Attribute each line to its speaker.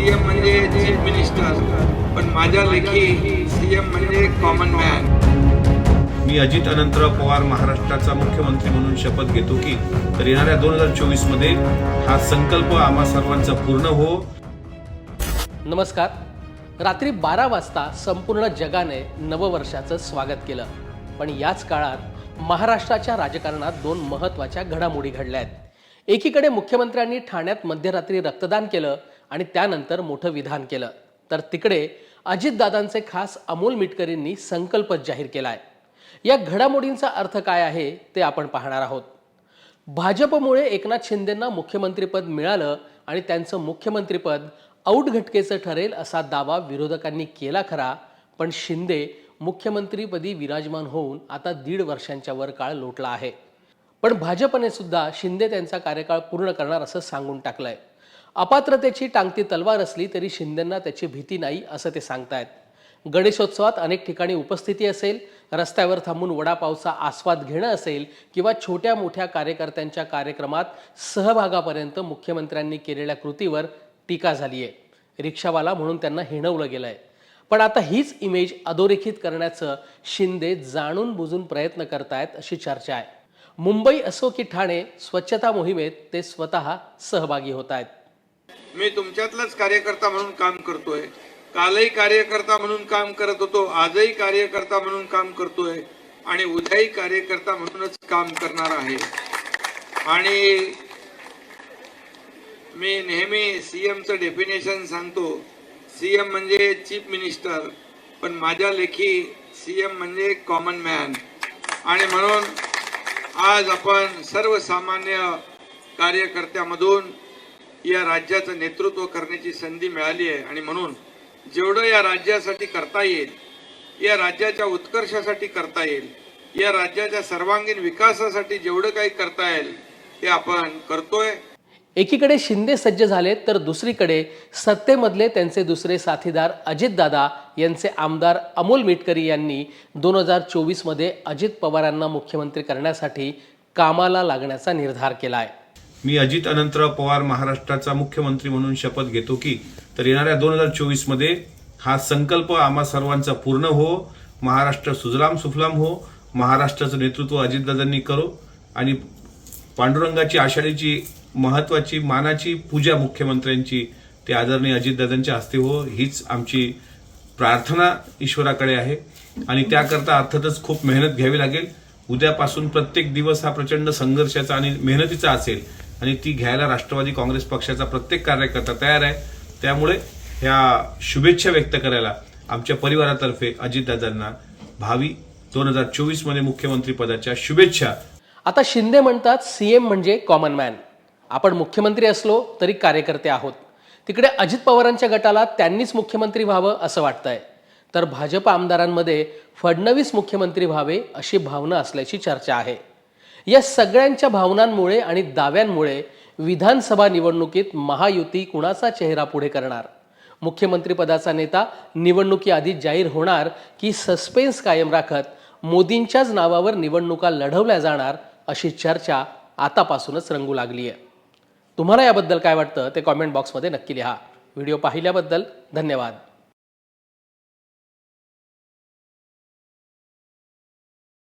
Speaker 1: CM म्हणजे chief minister पण माझ्या लेखी सीएम म्हणजे कॉमन मॅन.
Speaker 2: मी अजित अनंतराव पवार महाराष्ट्राचा मुख्यमंत्री म्हणून शपथ घेतो की तर येणाऱ्या दोन हजार चोवीसमध्ये हा संकल्प आम्हा सर्वांचा पूर्ण हो.
Speaker 3: नमस्कार. रात्री बारा वाजता संपूर्ण जगाने नववर्षाचं स्वागत केलं. पण याच काळात महाराष्ट्राच्या राजकारणात दोन महत्त्वाच्या घडामोडी घडल्या आहेत एकीकडे मुख्यमंत्र्यांनी ठाण्यात मध्यरात्री रक्तदान केलं आणि त्यानंतर मोठं विधान केलं. तर तिकडे अजितदादांचे खास अमोल मिटकरींनी संकल्प जाहीर केला आहे या घडामोडींचा अर्थ काय आहे ते आपण पाहणार आहोत. भाजपमुळे एकनाथ शिंदेंना मुख्यमंत्रीपद मिळालं आणि त्यांचं मुख्यमंत्रीपद औटघटकेचं ठरेल असा दावा विरोधकांनी केला खरा पण शिंदे मुख्यमंत्रीपदी विराजमान होऊन आता दीड वर्षांच्या वर काळ लोटला आहे. पण भाजपने सुद्धा शिंदे त्यांचा कार्यकाळ पूर्ण करणार असं सांगून टाकलंय. अपात्रतेची टांगती तलवार असली तरी शिंदेंना त्याची भीती नाही असं ते सांगतायत. गणेशोत्सवात अनेक ठिकाणी उपस्थिती असेल रस्त्यावर थांबून वडापावचा आस्वाद घेणं असेल किंवा छोट्या मोठ्या कार्यकर्त्यांच्या कार्यक्रमात सहभागापर्यंत मुख्यमंत्र्यांनी केलेल्या कृतीवर टीका झाली आहे रिक्षावाला म्हणून त्यांना हिणवलं गेलं आहे पण आता हीच इमेज अधोरेखित करण्याचं शिंदे जाणून बुजून प्रयत्न करतायत अशी चर्चा आहे. मुंबई असो की ठाणे स्वच्छता मोहिमेत ते स्वतः सहभागी होत आहेत
Speaker 1: मी तुमच्यातलाच कार्यकर्ता म्हणून काम करतोय. कालही कार्यकर्ता म्हणून काम करत होतो आजही कार्यकर्ता म्हणून काम करतोय आणि उद्याही कार्यकर्ता म्हणूनच काम करणार आहे. आणि मी नेहमी सीएमचं डेफिनेशन सांगतो सीएम म्हणजे चीफ मिनिस्टर पण माझ्या लेखी सीएम म्हणजे कॉमन मॅन. आणि म्हणून आज आपण सर्वसामान्य कार्यकर्त्यामधून या राज्याचं नेतृत्व करण्याची संधी मिळाली आहे. आणि म्हणून जेवढं या राज्यासाठी करता येईल या राज्याच्या उत्कर्षासाठी करता येईल या राज्याच्या सर्वांगीण विकासासाठी जेवढं काही करता येईल ते आपण करतोय.
Speaker 3: एकीकडे शिंदे सज्ज झाले तर दुसरीकडे सत्तेमधले त्यांचे दुसरे साथीदार अजितदादा यांचे आमदार अमोल मिटकरी यांनी दोन हजार चोवीसमध्ये अजित पवारांना मुख्यमंत्री करण्यासाठी कामाला लागण्याचा निर्धार केला आहे
Speaker 2: मी अजित अनंतराव पवार महाराष्ट्राचा मुख्यमंत्री म्हणून शपथ घेतो की तर येणाऱ्या दोन हजार चोवीसमध्ये हा संकल्प आम्हा सर्वांचा पूर्ण हो महाराष्ट्र सुजलाम सुफलाम हो महाराष्ट्राचं नेतृत्व अजितदादांनी करो आणि पांडुरंगाची आषाढीची महत्वाची मानाची पूजा मुख्यमंत्र्यांची ते आदरणीय अजितदादांच्या हस्ते हो हीच आमची प्रार्थना ईश्वराकडे आहे. आणि त्याकरता अर्थातच खूप मेहनत घ्यावी लागेल. उद्यापासून प्रत्येक दिवस हा प्रचंड संघर्षाचा आणि मेहनतीचा असेल. आणि ती घ्यायला राष्ट्रवादी काँग्रेस पक्षाचा प्रत्येक कार्यकर्ता तयार आहे. त्यामुळे ह्या शुभेच्छा व्यक्त करायला आमच्या परिवारातर्फे अजितदादांना भावी दोन हजार चोवीसमध्ये मुख्यमंत्रीपदाच्या शुभेच्छा.
Speaker 3: आता शिंदे म्हणतात सीएम म्हणजे कॉमन मॅन आपण मुख्यमंत्री असलो तरी कार्यकर्ते आहोत. तिकडे अजित पवारांच्या गटाला त्यांनीच मुख्यमंत्री व्हावं असं वाटतंय. तर भाजप आमदारांमध्ये फडणवीस मुख्यमंत्री व्हावे अशी भावना असल्याची चर्चा आहे. या सगळ्यांच्या भावनांमुळे आणि दाव्यांमुळे विधानसभा निवडणुकीत महायुती कुणाचा चेहरा पुढे करणार? मुख्यमंत्रीपदाचा नेता निवडणुकीआधी जाहीर होणार की सस्पेन्स कायम राखत मोदींच्याच नावावर निवडणुका लढवल्या जाणार अशी चर्चा आतापासूनच रंगू लागली आहे. तुम्हाला याबद्दल काय वाटतं ते कॉमेंट बॉक्समध्ये नक्की लिहा. व्हिडिओ पाहिल्याबद्दल धन्यवाद.